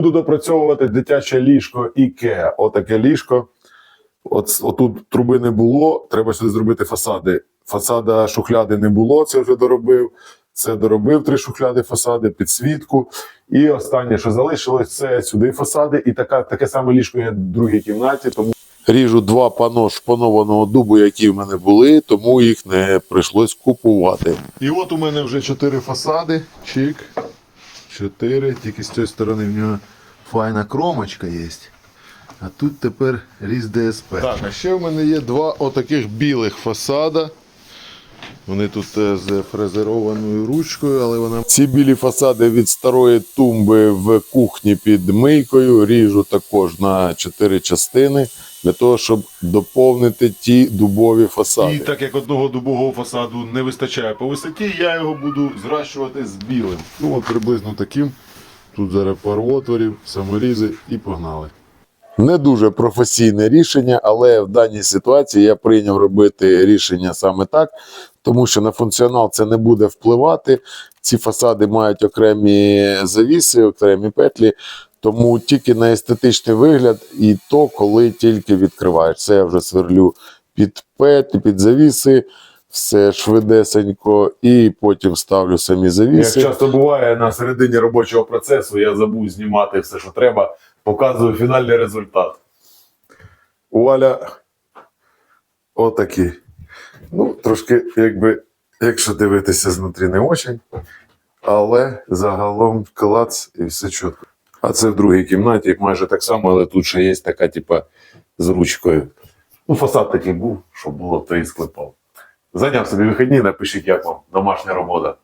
Буду допрацьовувати дитяче ліжко IKEA. Отаке ліжко. От, отут труби не було, треба сюди зробити фасади. Фасада шухляди не було, це вже доробив. Це доробив три шухляди фасади, підсвітку. І останнє, що залишилось, це сюди фасади. І така, таке саме ліжко є в другій кімнаті. Тому ріжу два пано шпанованого дубу, які в мене були, тому їх не прийшлось купувати. І от у мене вже чотири фасади. Чик. Чотири. Тільки з цієї сторони в нього файна кромочка є. А тут тепер різ ДСП. Так, а ще в мене є два отаких білих фасада. Вони тут е, з фрезерованою ручкою, але вона. Ці білі фасади від старої тумби в кухні під мийкою ріжу також на чотири частини для того, щоб доповнити ті дубові фасади. І так як одного дубового фасаду не вистачає по висоті, я його буду зращувати з білим. Ну от приблизно таким. Тут зараз пару отворів, саморізи і погнали. Не дуже професійне рішення, але в даній ситуації я прийняв робити рішення саме так, тому що на функціонал це не буде впливати. Ці фасади мають окремі завіси, окремі петлі, тому тільки на естетичний вигляд, і то, коли тільки відкриваєш. Це я вже сверлю під петлі, під завіси, все швидесенько, і потім ставлю самі завіси. Як часто буває на середині робочого процесу, я забув знімати все, що треба, показую фінальний результат. Вуаля. Отакі. Ну, трошки, якби, якщо дивитися знутрі, не очень. Але загалом клац і все чітко. А це в другій кімнаті майже так само, але тут ще є така, типа, з ручкою. Ну, фасад такий був, щоб було, то і склепав. Зайняв собі вихідні, напишіть, як вам домашня робота.